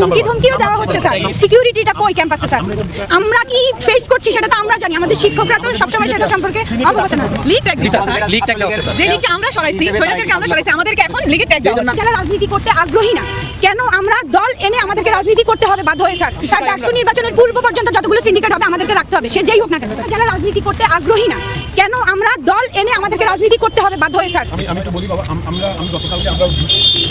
হুমকি ধমকিও দেওয়া হচ্ছে স্যার। সিকিউরিটিটা কই ক্যাম্পাসে স্যার? আমরা কি ফেস করছি সেটা তো আমরা জানি। আমাদের শিক্ষকরা তো সবসময় সেটা সম্পর্কে অবগত না। লিগ ট্যাগ দিচ্ছে স্যার। লিগ ট্যাগ দেওয়া স্যার। যে লিগকে আমরা সরাইছি স্বৈরাচারকে আমরা সরাইছি আমাদেরকে এখন লিগে ট্যাগ দেওয়া হচ্ছে। যারা রাজনীতি করতে আগ্রহী না কেন আমরা দল এনে আমাদেরকে রাজনীতি করতে হবে বাধ্য হয়ে স্যার? স্যার ডাকসু নির্বাচনের পূর্ব পর্যন্ত যতগুলো সিন্ডিকেট হবে আমাদেরকে রাখতে হবে। সে যেই হোক না কেন যারা রাজনীতি করতে আগ্রহী না কেন আমরা দল এনে আমাদেরকে রাজনীতি করতে হবে? বাধ্য হয়ে, স্যার। আমি বলি বাবা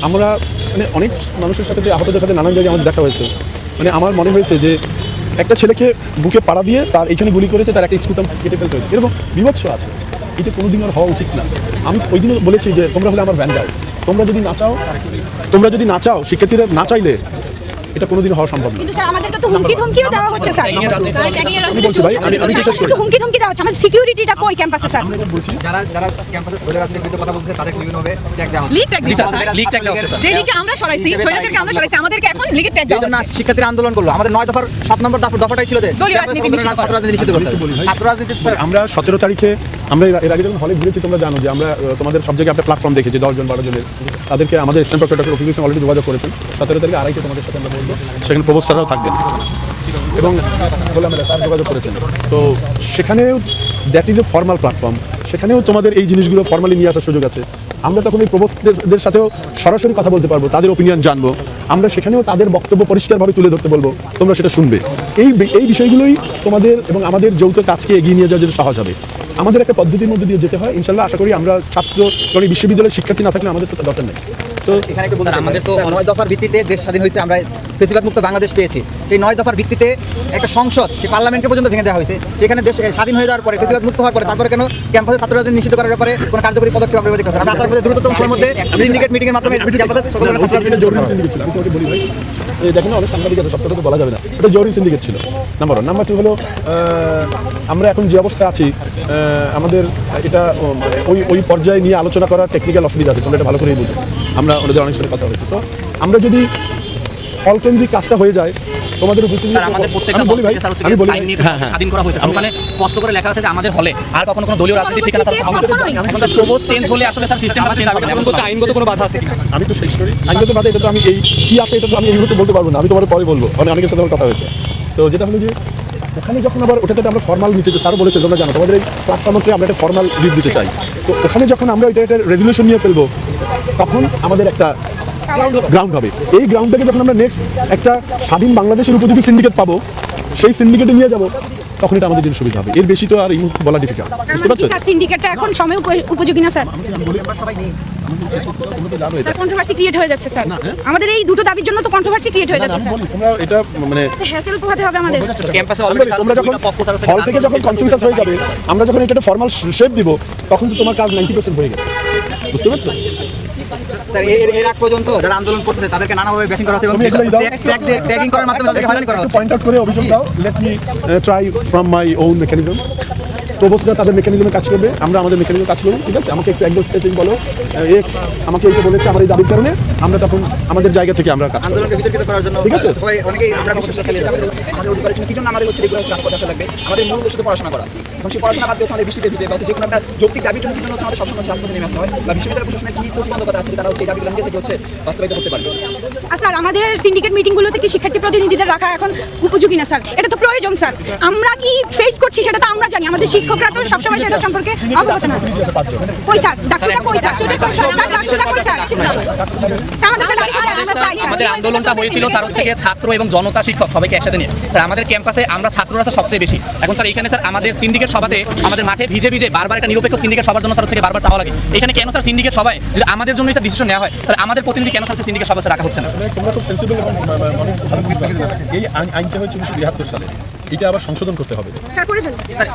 আমরা মানে অনেক মানুষের সাথে, যে আহতদের সাথে নানান জায়গায় আমাদের দেখা হয়েছে। মানে আমার মনে হয়েছে যে একটা ছেলেকে বুকে পাড়া দিয়ে তার এইখানে গুলি করেছে, তার একটা স্কুটাম কেটে ফেলতে হয়েছে। এরকম বিভৎস আছে। এটা কোনোদিন আর হওয়া উচিত না। আমি ওই দিনও বলেছি যে তোমরা হলে আমার ভ্যানগার্ড তোমরা যদি না চাও, তোমরা যদি না চাও, শিক্ষার্থীরা না চাইলে এটা কোনোদিন হওয়া সম্ভব না। কিন্তু স্যার আমাদেরকে তো হুমকি ধমকিও দেওয়া হচ্ছে স্যার। আমি বলছি ভাই আমি আমি বিশ্বাস করি। হুমকি ধমকি দেওয়া হচ্ছে। আমাদের সিকিউরিটিটা কই ক্যাম্পাসে স্যার? যারা যারা ক্যাম্পাসে ধরে রাখতে বিরুদ্ধে কথা বলছে তাদেরকে বিভিন্নভাবে ট্যাগ দেওয়া লিগ ট্যাগ দিচ্ছে স্যার। লিগ ট্যাগ দেওয়া হচ্ছে, স্যার। যে আমরা সরাইছি হিসেবে আমরা সরাইছি। আমাদেরকে এখন লিগে ট্যাগ দেওয়া জন্য শিক্ষার্থীরা আন্দোলন করল। আমাদের নয় দফার সাত নম্বর দফা- দফাটাই ছিল যে দলীয় ক্যাম্পাস রাজনীতি বন্ধ করে নিষিদ্ধ ছাত্র রাজনীতি নিষিদ্ধ করতে ছাত্র রাজনীতি আমরা সতেরো তারিখে আমরা এর আগে যখন হলে ঘুরেছি, তোমরা জানো যে আমরা তোমাদের সব জায়গায় একটা প্ল্যাটফর্ম দেখেছি দশজন বারো জনের। তাদেরকে আমাদের স্ট্যাম্প ডক্টর অফিসে অলরেডি যোগাযোগ করেছেন। সতেরো তারিখে আড়াইটে তোমাদের সাথে আমরা বলব। সেখানে প্রবোধ স্যাররাও থাকবেন। এবং বলে আমরা স্যার যোগাযোগ করেছেন। তো সেখানেও that is a formal platform সেখানেও তোমাদের এই জিনিসগুলো ফর্মালি নিয়ে আসার সুযোগ আছে। আমরা তখন এই প্রবোধদের সাথেও সরাসরি কথা বলতে পারব, তাদের ওপিনিয়ন জানব। আমরা সেখানেও তাদের বক্তব্য পরিষ্কারভাবে তুলে ধরতে বলব। তোমরা সেটা শুনবে। এই এই বিষয়গুলোই তোমাদের এবং আমাদের যৌথ কাজকে এগিয়ে নিয়ে যাওয়ার জন্য সহজ হবে। আমাদের একটা পদ্ধতির মধ্যে দিয়ে যেতে হয়। ইনশাল্লাহ আশা করি আমরা ছাত্র বিশ্ববিদ্যালয়ের শিক্ষার্থী না থাকলে আমাদের তো দরকার নেই। তো এখানে আমাদের তো নয় দফার ভিত্তিতে দেশ স্বাধীন হয়েছে আমরা মুক্ত বাংলাদেশ পেয়েছি সেই নয় দফার ভিত্তিতে একটা সংসদ সেই পর্যন্ত ভেঙে দেওয়া হয়েছে সেখানে দেশ স্বাধীন হয়ে যাওয়ার পরে মুক্ত হওয়ার পরে তারপরে কেন ক্যাম্পাসে নিষিদ্ধ করার ব্যাপারে কোনো কার্যকরী পদক্ষেপ আমরা দেখতে আমরা আসার মধ্যে দ্রুততম সময়ের মধ্যে সিন্ডিকেট মিটিংয়ের মাধ্যমে ক্যাম্পাসে সকল ধরনের ছাত্র রাজনীতি জরুরি সিন্ডিকেট ছিল আমি তোমাকে বলি ভাই দেখেন অনেক সাংবাদিক আছে সবটা তো বলা যাবে না এটা জরুরি সিন্ডিকেট ছিল নাম্বার ওয়ান নাম্বার টু হলো আমরা এখন যে অবস্থায় আছি আমাদের এটা মানে ওই ওই পর্যায়ে নিয়ে আলোচনা করার টেকনিক্যাল অসুবিধা আছে তোমরা এটা ভালো করেই বুঝো আমরা ওদের অনেক সাথে কথা হয়েছে তো আমরা যদি হলকেন্দ্রিক কাজটা হয়ে যায় তোমাদের উপস্থিতি স্যার আমাদের প্রত্যেকটা আমি বলি ভাই স্যার আমি বলি হ্যাঁ হ্যাঁ। স্বাধীন করা হয়েছে। ওখানে স্পষ্ট করে লেখা আছে যে আমাদের হলে আর কখনো কোনো দলীয় রাজনীতি ঠিকানা স্যার। প্রবোজ চেঞ্জ হলে আসলে স্যার সিস্টেমটা চেঞ্জ হবে এখন স্যার আইনগত কোনো বাধা আছে আমি তো শেষ করি। আইনগত বাদে এটা তো আমি এই কি আছে এটা তো আমি এই মুহূর্তে বলতে পারব না। আমি তোমার পরে বলব। অনেক অনেকের সাথে আমার কথা হয়েছে। তো যেটা হলো যে ওখানে যখন আবার ওটাতে আমরা ফর্মাল নিতে চাই, স্যারও বলেছে তোমরা জানো তোমাদের এই প্ল্যাটফর্মকে আমরা একটা ফর্মাল রিট দিতে চাই। তো ওখানে যখন আমরা এটা একটা রেজলিউশন নিয়ে ফেলব, তখন আমাদের একটা গ্রাউন্ড হবে। এই গ্রাউন্ডটাকে যখন আমরা নেক্সট একটা স্বাধীন বাংলাদেশের উপযোগী সিন্ডিকেট পাবো, সেই সিন্ডিকেটে নিয়ে যাব। তখন এটা আমাদের জন্য সুবিধা হবে। এর বেশি তো আর এই মুহূর্তে বলা ডিফিকাল্ট বুঝতে পারছ স্যার সিন্ডিকেটটা এখন সময় উপযোগী না স্যার। তোমরা তো জানো কন্ট্রোভার্সি ক্রিয়েট হয়ে যাচ্ছে স্যার। আমাদের এই দুটো দাবির জন্য তো কন্ট্রোভার্সি ক্রিয়েট হয়ে যাচ্ছে আমি স্যার। বলি তোমরা এটা মানে হ্যাসেল পোহাতে হবে আমাদের। ক্যাম্পাসে আমি বলি, যখন হল থেকে যখন কনসেন্সাস হয়ে যাবে আমরা যখন এটা ফর্মাল শেপ দিব তখন তো তোমার কাজ নাইনটি পার্সেন্ট হয়ে গেছে। বুঝতে পারছ? স্যার এর এর আগ পর্যন্ত যারা আন্দোলন করতেছে তাদেরকে নানাভাবে ব্যাসিং করা হচ্ছে এবং ট্যাগিং করার মাধ্যমে তাদেরকে হয়রানি করা হচ্ছে। পয়েন্ট আউট করে অভিযোগ দাও। Let me try from my own mechanism প্রবোসরা তাদের মেকানিজমে কাজ করবে। আমরা আমাদের মেকানিজমে কাজ করব ঠিক আছে? আমাকে একটু একদম স্পেসিফিক বলো। এক্স আমাকে এইটা বলেছে আমার এই দাবির কারণে। আমরা তখন আমাদের জায়গা থেকে আমরা কাজ আন্দোলনকে বিতর্কিত করার জন্য ঠিক আছে। সবাই অনেকেই আমরা বিশেষ খেলে আমাদের অধিকারের কি জন্য আমাদের হচ্ছে রেগুলার কাজ করতে আসা লাগবে? আমাদের মূল উদ্দেশ্য পড়াশোনা করা। এখন সেই পড়াশোনা বাদ দিয়ে আমাদের বৃষ্টিতে ভিজে হচ্ছে যে কোনো একটা যৌক্তিক দাবির জন্য কি জন্য হচ্ছে আমাদের সবসময় হচ্ছে রাজপথে নেমে আসতে হয়? বা বিশ্ববিদ্যালয় প্রশাসনের কি প্রতিবন্ধকতা আছে তারা হচ্ছে এই দাবিগুলো নিজে থেকে হচ্ছে বাস্তবায়িত করতে পারবে? স্যার আমাদের সিন্ডিকেট মিটিংগুলোতে কি শিক্ষার্থী প্রতিনিধিদের রাখা এখন উপযোগী না স্যার? এটা তো প্রয়োজন স্যার। আমরা কি ফেস করছি সেটা তো আমরা জানি। আমাদের শিক্ষকরা তো সবসময় সেটা সম্পর্কে অবগত না। কই স্যার? ডাকসুটা কই স্যার? স্যার ডাকসুটা কই স্যার? আমাদের আন্দোলনটা হয়েছিল স্যার হচ্ছে গিয়ে ছাত্র এবং জনতা শিক্ষক সবাইকে। একসাথে নিয়ে স্যার আমাদের ক্যাম্পাসে আমরা ছাত্ররা স্যার সবচেয়ে বেশি। এখন স্যার এখানে স্যার আমাদের সিন্ডিকেট সভাতে আমাদের মাঠে ভিজে ভিজে বারবার একটা নিরপেক্ষ সিন্ডিকেট সবার জন্য স্যার হচ্ছে বারবার চাওয়া লাগে। এখানে কেন স্যার সিন্ডিকেট সবাই যদি আমাদের জন্য স্যার ডিসিশন নেওয়া হয় তাহলে আমাদের প্রতিনিধি কেন স্যার সিন্ডিকেট সভা স্যার রাখা হচ্ছে না? মানে দেখে যাবে। এই আইনটা হয়েছে উনিশশো তিয়াত্তর সালে। এটা আবার সংশোধন করতে হবে। স্যার করে ফেলুন। স্যার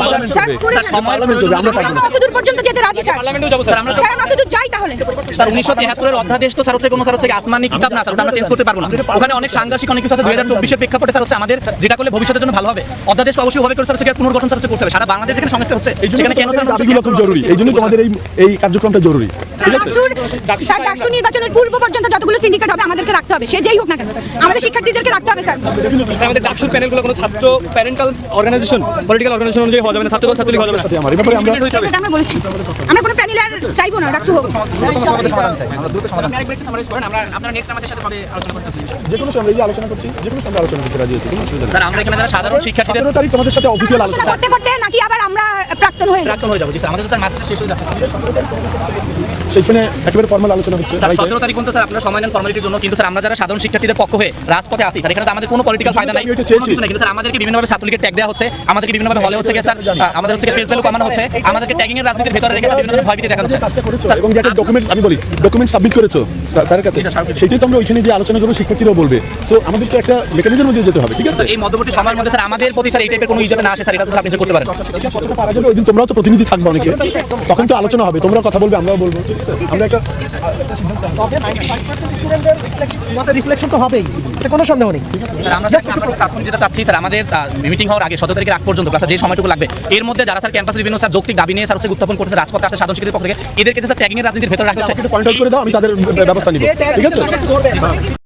পার্লামেন্ট স্যার করবে। করে স্যার ফেলুন। সময়ের পার্লামেন্ট করবে, আমরা পারব না। আমরা অতদূর পর্যন্ত যেতে রাজি স্যার। পার্লামেন্টেও যাব স্যার আমরা স্যার আমরা অতদূর যাই তাহলে। স্যার উনিশশো তিয়াত্তরের অধ্যাদেশ তো স্যার হচ্ছে কোনো স্যার হচ্ছে আসমানি কিতাব না স্যার ওটা আমরা চেঞ্জ করতে পারব না। ওখানে অনেক সাংঘর্ষিক অনেক কিছু আছে দুই হাজার চব্বিশের প্রেক্ষাপটে স্যার হচ্ছে আমাদের যেটা করলে ভবিষ্যতের জন্য ভালো হবে। অধ্যাদেশ অবশ্যই ভাবে করে হচ্ছে পুনর্গঠন করতে হবে। সারা বাংলাদেশ যেখানে সংস্কার হচ্ছে সেখানে কেন জরুরি। এই জন্য তোমাদের এই এই কার্যক্রমটা জরুরি। ঠিক আছে? ডাকসুর স্যার ডাকসু নির্বাচনের পূর্ব পর্যন্ত যতগুলো সিন্ডিকেট হবে আমাদেরকে রাখতে হবে। সে যেই হোক না কেন আমাদের শিক্ষার্থীদেরকে রাখতে হবে স্যার। আমাদের ডাকসুর প্যানেলগুলো কোনো ছাত্র প্যারেন্টাল অর্গানাইজেশন পলিটিক্যাল অর্গানাইজেশন অনুযায়ী হওয়া যাবে না ছাত্র ছাত্রী হওয়া যাবে সাথে আমার এই ব্যাপারে আমরা আমরা বলেছি। আমরা কোনো প্যানেল আর চাইব না ডাকসু হোক। সমাধান সমাধান চাই আমরা দ্রুত সমাধান করেন আমরা আপনারা নেক্সট আমাদের সাথে আলোচনা করতে যে কোনো সময় এই আলোচনা করছি যে কোনো সময় আলোচনা করতে রাজি আছি কোনো অসুবিধা স্যার আমরা এখানে যারা সাধারণ শিক্ষার্থীদের তারিখ তোমাদের সাথে অফিসিয়াল আলোচনা করতে করতে নাকি আবার আমরা প্রাক্তন হয়ে যাব। প্রাক্তন হয়ে যাব জি স্যার। আমাদের তো স্যার মাস্টার শেষ হয়ে যাচ্ছে। সেইখানে একেবারে ফর্মাল আলোচনা হচ্ছে স্যার সতেরো তারিখ পর্যন্ত স্যার আপনারা সময় নেন ফর্মালিটির জন্য কিন্তু স্যার আমরা যারা সাধারণ শিক্ষার্থীদের পক্ষ হয়ে রাজপথে আসি স্যার এখানে তো আমাদের কোনো পলিটিক্যাল ফায়দা নাই। কিছু কিন্তু স্যার আমাদেরকে বিভিন্নভাবে ছাত্রলীগের ট্যাগ দেওয়া হচ্ছে আমাদেরকে বিভিন্নভাবে হলে হচ্ছে স্যার আমাদের হচ্ছে ফেস ভ্যালু কমানো হচ্ছে আমাদেরকে ট্যাগিং এর রাজনীতির ভেতরে রেখে বিভিন্ন ধরনের ভয়ভীতি দেখানো হচ্ছে। এবং যে একটা ডকুমেন্টস আমি বলি ডকুমেন্ট সাবমিট করেছ স্যার- স্যারের কাছে সেটাই তো আমরা ওইখানে যে আলোচনা করব শিক্ষার্থীরাও বলবে। সো আমাদেরকে একটা মেকানিজমের মধ্যে যেতে হবে ঠিক আছে? এই মধ্যবর্তী সময়ের মধ্যে স্যার আমাদের প্রতি স্যার এই টাইপের কোনো ইজাতে না আসে স্যার এটা তো স্যার আপনি করতে পারেন। যাবে ওইদিন তোমরাও তো প্রতিনিধি থাকবে অনেকে। তখন তো আলোচনা হবে তোমরা কথা বলবে আমরাও বলব। আমরা একটা রিফ্লেকশন তো হবেই কোনো সন্দেহ নেই। আমরা যেটা চাচ্ছি স্যার আমাদের মিটিং হওয়ার আগে সতেরো তারিখের আগ পর্যন্ত প্লাস যে সময়টুকু লাগবে এর মধ্যে যারা স্যার ক্যাম্পাসে বিভিন্ন স্যার যৌক্তিক দাবি নিয়ে স্যার হচ্ছে উত্থাপন করছে রাজপথে আসছে সাধারণ শিক্ষিতের পক্ষ থেকে এদেরকে যে স্যার ট্যাগিং এর রাজনীতির ভেতরে রাখা হচ্ছে পয়েন্ট আউট করে দাও আমি তাদের ব্যবস্থা নিব। ঠিক আছে?